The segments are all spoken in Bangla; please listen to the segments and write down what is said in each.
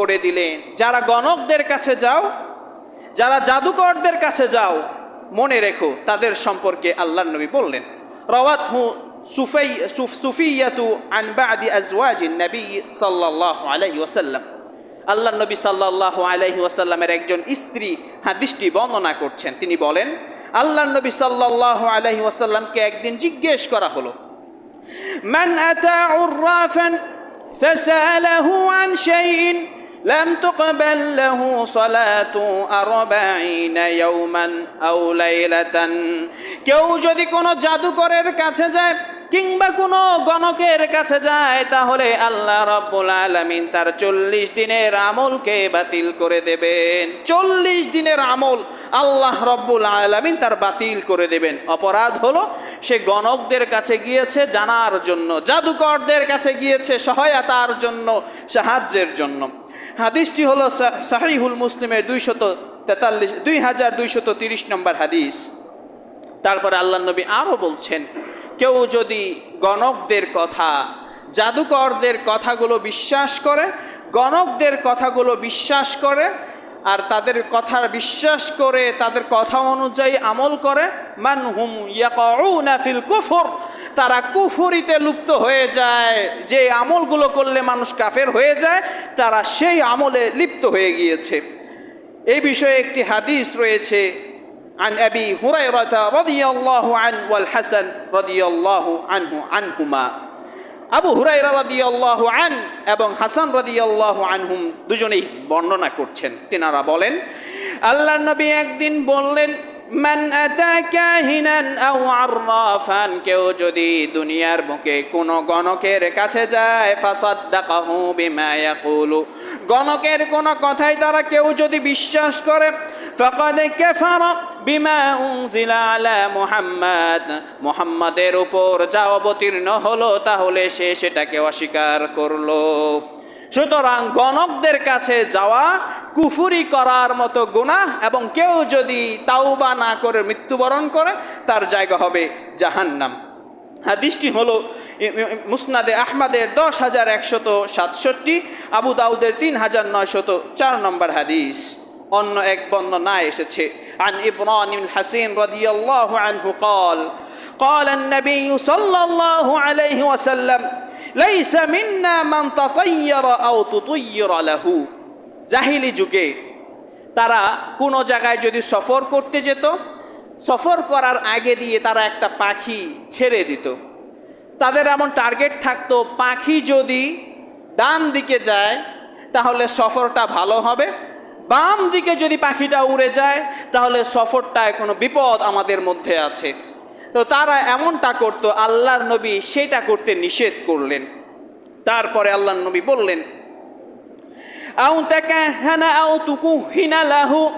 করে দিলেন যারা গণকদের কাছে যাও যারা জাদুকরদের কাছে যাও মনে রেখো তাদের সম্পর্কে আল্লাহ নবী বললেন রওয়াত হু সুফাই সুফ সুফিয়াতু আন বাদি আজওয়াজিন নবী সাল্লাল্লাহু আলাইহি ওয়াসাল্লাম আল্লাহ নবী সাল্লাল্লাহু আলাইহি ওয়াসাল্লামের একজন স্ত্রী হাদিসটি বর্ণনা করছেন তিনি বলেন আল্লাহ নবী সাল্লাল্লাহু আলাইহি ওয়াসাল্লামকে একদিন জিজ্ঞেস করা হলো من أتى عرافا فسأله عن شيء لم تقبل له صلاة أربعين يوما أو ليلة কেউ যদি কোনো জাদুকরের কাছে যায় কিংবা কোনো গণকের কাছে যায় তাহলে আল্লাহ রব্বুল আলমিন তার চল্লিশ দিনের আমলকে বাতিল করে দেবেন চল্লিশ দিনের আমল আল্লাহ রব্বুল আলমিন তার বাতিল করে দেবেন অপরাধ হলো সে গণকদের কাছে গিয়েছে জানার জন্য জাদুকরদের কাছে গিয়েছে সহায়তার জন্য সাহায্যের জন্য হাদিসটি হলো সাহিহুল মুসলিমের দুইশত তেতাল্লিশ দুই হাজার দুইশত তিরিশ নম্বর হাদিস। তারপরে আল্লাহ নবী আরও বলছেন, কেউ যদি গণকদের কথা, জাদুকরদের কথাগুলো বিশ্বাস করে, গণকদের কথাগুলো বিশ্বাস করে, আর তাদের কথা বিশ্বাস করে, তাদের কথা অনুযায়ী আমল করে, মান হুম ইয়াকাউনা ফিল কুফর তারা কুফরিতে লুপ্ত হয়ে যায় যে আমলগুলো করলে মানুষ কাফের হয়ে যায় তারা সেই আমলে লিপ্ত হয়ে গিয়েছে এই বিষয়ে একটি হাদিস রয়েছে عن أبي هريرة رضي الله عنه والحسن رضي الله عنه عنهما আবু হুরাইরা রাদিয়াল্লাহু আন এবং হাসান রাদিয়াল্লাহু আনহুম দুজনেই বর্ণনা করছেন তিনারা বলেন আল্লাহ নবী একদিন বললেন মান আতা কাহিনান আও আররাফান, কেউ যদি দুনিয়ার বুকে কোনো গণকের কাছে যায়, ফাসাদ্দাকাহু বিমা ইয়াকুলু। গণকের কোনো কথাই তারা কেউ যদি বিশ্বাস করে, ফাকাদ কাফারা বিমা উনজিলা আলা মুহাম্মাদ। মুহাম্মাদের উপর যা অবতীর্ণ হলো, তাহলে সে সেটাকে অস্বীকার করল। সুতরাং গণকদের কাছে যাওয়া কুফুরি করার মতো গুনাহ এবং কেউ যদি তাওবা না করে মৃত্যুবরণ করে তার জায়গা হবে জাহান্নাম হাদিসটি হলো ই- ই- মুসনাদে আহমাদের দশ হাজার একশত সাতষট্টি আবু দাউদের তিন হাজার নয়শত চার নম্বর হাদিস অন্য এক বর্ণনায় এসেছে عن إبراهيم الحسين رضي الله عنه قال قال النبي صلى الله عليه وسلم ليس منا من تطير أو تطير له জাহিলি যুগে তারা কোনো জায়গায় যদি সফর করতে যেত, সফর করার আগে দিয়ে তারা একটা পাখি ছেড়ে দিত। তাদের এমন টার্গেট থাকতো, পাখি যদি ডান দিকে যায়, তাহলে সফরটা ভালো হবে। বাম দিকে যদি পাখিটা উড়ে যায়, তাহলে সফরটায় কোনো বিপদ আমাদের মধ্যে আছে। তো তারা এমনটা করতো, আল্লাহর নবী সেটা করতে নিষেধ করলেন। তারপরে আল্লাহর নবী বললেন লাহু।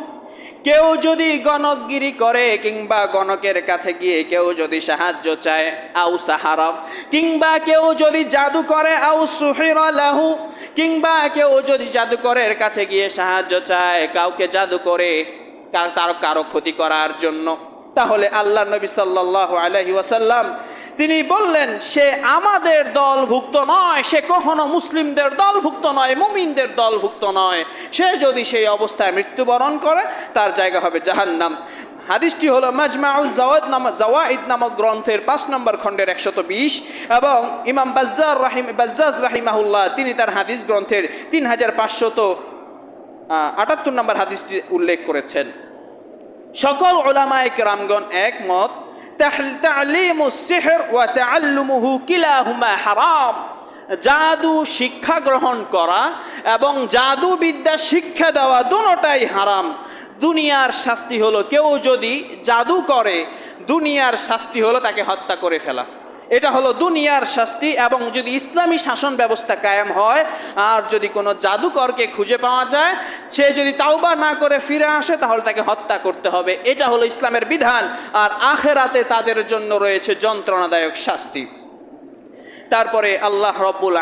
কেউ যদি গণকগিরি করে কিংবা গণকের কাছে গিয়ে কেউ যদি সাহায্য চায়, আউ সাহারা। কিংবা কেউ যদি জাদু করে, আউ সুহির লাহু। কিংবা কেউ যদি জাদুকরের কাছে গিয়ে সাহায্য চায়, কাউকে জাদু করে তার কারও ক্ষতি করার জন্য। তাহলে আল্লাহ নবী সাল্লাল্লাহু আলাইহি ওয়াসাল্লাম তিনি বললেন, সে আমাদের দলভুক্ত নয়, সে কখনো মুসলিমদের দলভুক্ত নয়, মুমিনদের দলভুক্ত নয়। সে যদি সেই অবস্থায় মৃত্যুবরণ করে, তার জায়গা হবে জাহান্নাম। হাদিসটি হলো মাজমাউল জাওয়াদ নাম জাওয়াইদ নামক গ্রন্থের পাঁচ নম্বর খণ্ডের একশত বিশ এবং ইমাম বাজ্জার রাহিম, বাজ্জাজ রাহিমাহুল্লাহ, তিনি তার হাদিস গ্রন্থের তিন হাজার পাঁচশত আটাত্তর নম্বর হাদিসটি উল্লেখ করেছেন। সকল ওলামায়ে রামগণ একমত হারাম। জাদু শিক্ষা গ্রহণ করা এবং জাদু বিদ্যা শিক্ষা দেওয়া দুটাই হারাম। দুনিয়ার শাস্তি হলো কেউ যদি জাদু করে, দুনিয়ার শাস্তি হলো তাকে হত্যা করে ফেলা। এটা হলো দুনিয়ার শাস্তি এবং যদি ইসলামী শাসন ব্যবস্থা কায়েম হয়, আর যদি কোনো জাদুকরকে খুঁজে পাওয়া যায়, সে যদি তাওবা না করে ফিরে আসে, তাহলে তাকে হত্যা করতে হবে। এটা হলো ইসলামের বিধান, আর আখেরাতে তাদের জন্য রয়েছে যন্ত্রণাদায়ক শাস্তি। তারপরে আল্লাহ রব্বুল